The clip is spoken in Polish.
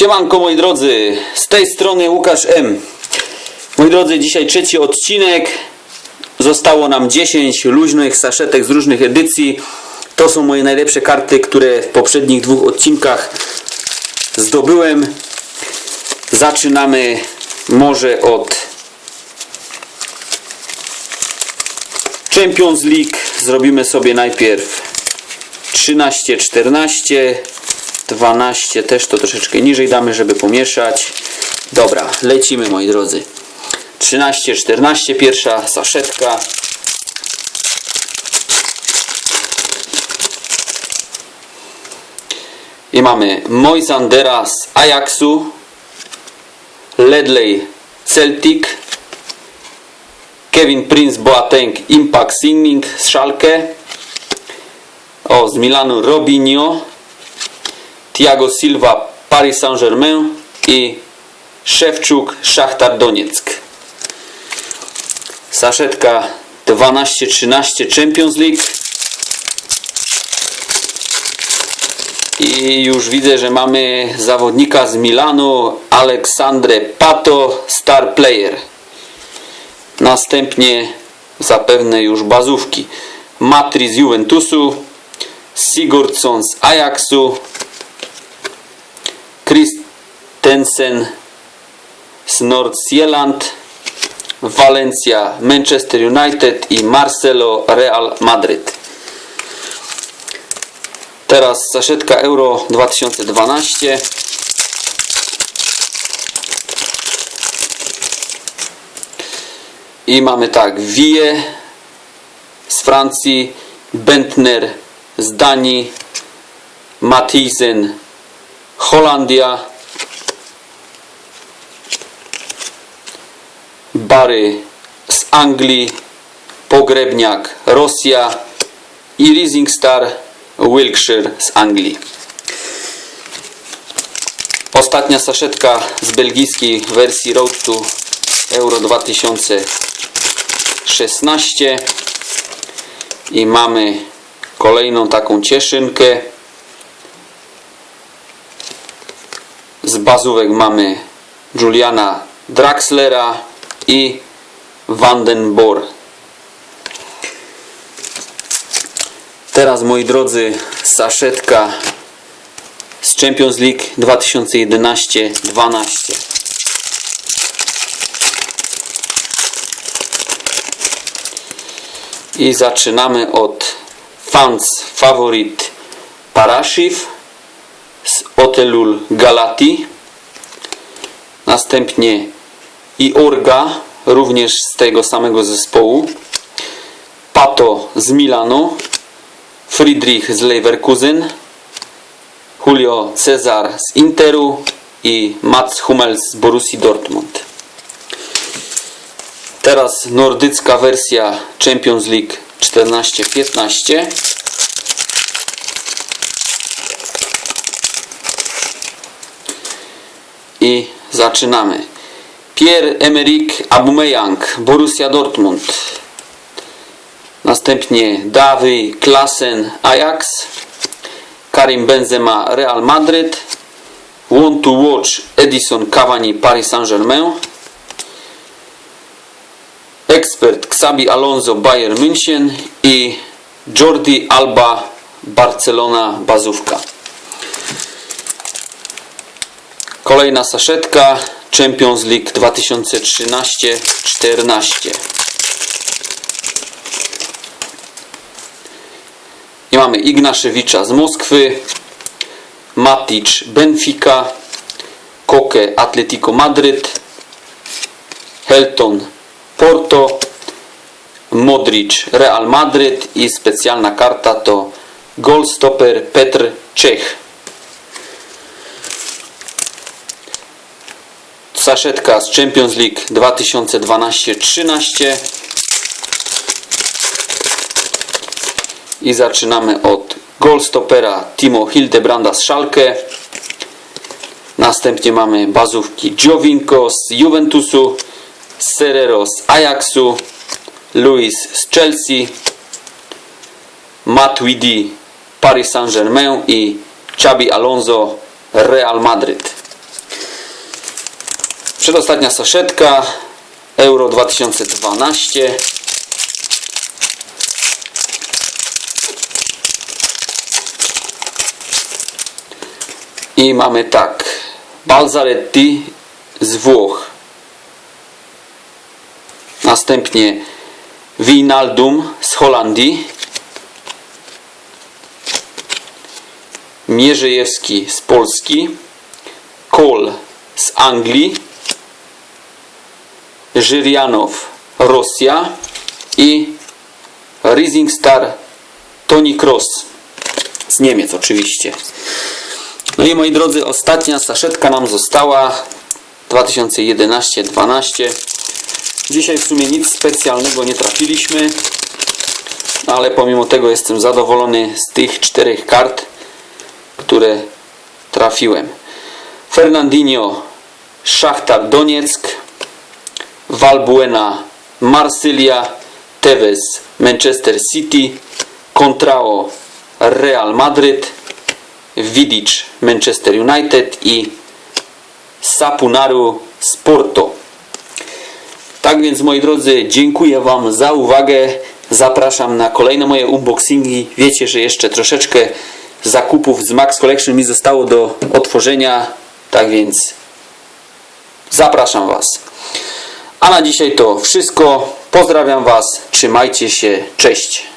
Siemanko moi drodzy, z tej strony Łukasz M. Moi drodzy, dzisiaj trzeci odcinek. Zostało nam 10 luźnych saszetek z różnych edycji. To są moje najlepsze karty, które w poprzednich dwóch odcinkach zdobyłem. Zaczynamy może od Champions League. Zrobimy sobie najpierw 13, 14, 12 też to troszeczkę niżej damy, żeby pomieszać. Dobra, lecimy moi drodzy. 13, 14, pierwsza saszetka. I mamy Moisandera z Ajaxu, Ledley Celtic, Kevin Prince Boateng Impact Singing z Schalke, o z Milanu Robinho, Thiago Silva Paris Saint-Germain i Szewczuk Szachtar Donieck. Saszetka 12-13 Champions League. I już widzę, że mamy zawodnika z Milanu, Aleksandre Pato, star player. Następnie zapewne już bazówki. Matri z Juventusu, Sigurdsson z Ajaxu, Christensen z Nordsjælland, Valencia, Manchester United i Marcelo Real Madryt. Teraz saszetka Euro 2012. I mamy tak, Wie z Francji, Bentner z Danii, Mathisen Holandia, Bary z Anglii, Pogrebniak Rosja i Rising Star Wiltshire z Anglii. Ostatnia saszetka z belgijskiej wersji Road to Euro 2016 i mamy kolejną taką cieszynkę. Z bazówek mamy Juliana Draxlera i Vandenborg. Teraz moi drodzy saszetka z Champions League 2011-12. I zaczynamy od fans faworit Parashiv z Otelul Galati. Następnie Iorga, również z tego samego zespołu. Pato z Milanu. Friedrich z Leverkusen. Julio Cezar z Interu i Mats Hummels z Borussii Dortmund. Teraz nordycka wersja Champions League 14-15. I zaczynamy. Pierre-Emerick Aubameyang, Borussia Dortmund. Następnie Dawy Klassen, Ajax. Karim Benzema, Real Madrid. Want to watch Edison Cavani, Paris Saint-Germain. Ekspert Xabi Alonso, Bayern München i Jordi Alba, Barcelona, bazówka. Kolejna saszetka Champions League 2013-14. I mamy Ignaszewicza z Moskwy, Matic Benfica, Koke Atletico Madryt, Helton Porto, Modric Real Madryt i specjalna karta to Goalstopper Petr Czech. Saszetka z Champions League 2012-13 i zaczynamy od Goalstoppera Timo Hildebranda z Schalke. Następnie mamy bazówki Giovinco z Juventusu Serrero z Ajaxu Luis z Chelsea Matuidi Paris Saint-Germain i Xabi Alonso Real Madryt Przedostatnia saszetka Euro 2012 I mamy tak Balzaretti z Włoch. Następnie Wijnaldum z Holandii. Mierzejewski z Polski. Kohl z Anglii Żyrianow Rosja i Rising Star Tony Cross z Niemiec oczywiście. No i moi drodzy, ostatnia saszetka nam została 2011-12. Dzisiaj w sumie nic specjalnego nie trafiliśmy, ale pomimo tego jestem zadowolony z tych czterech kart, które trafiłem. Fernandinho Szachtar Donieck, Valbuena Marsylia, Tevez Manchester City, Contrao Real Madryt, Vidic Manchester United i Sapunaru z Porto. Tak więc moi drodzy, dziękuję Wam za uwagę. Zapraszam na kolejne moje unboxingi. Wiecie, że jeszcze troszeczkę zakupów z Max Collection mi zostało do otworzenia. Tak więc zapraszam Was. A na dzisiaj to wszystko. Pozdrawiam Was. Trzymajcie się. Cześć.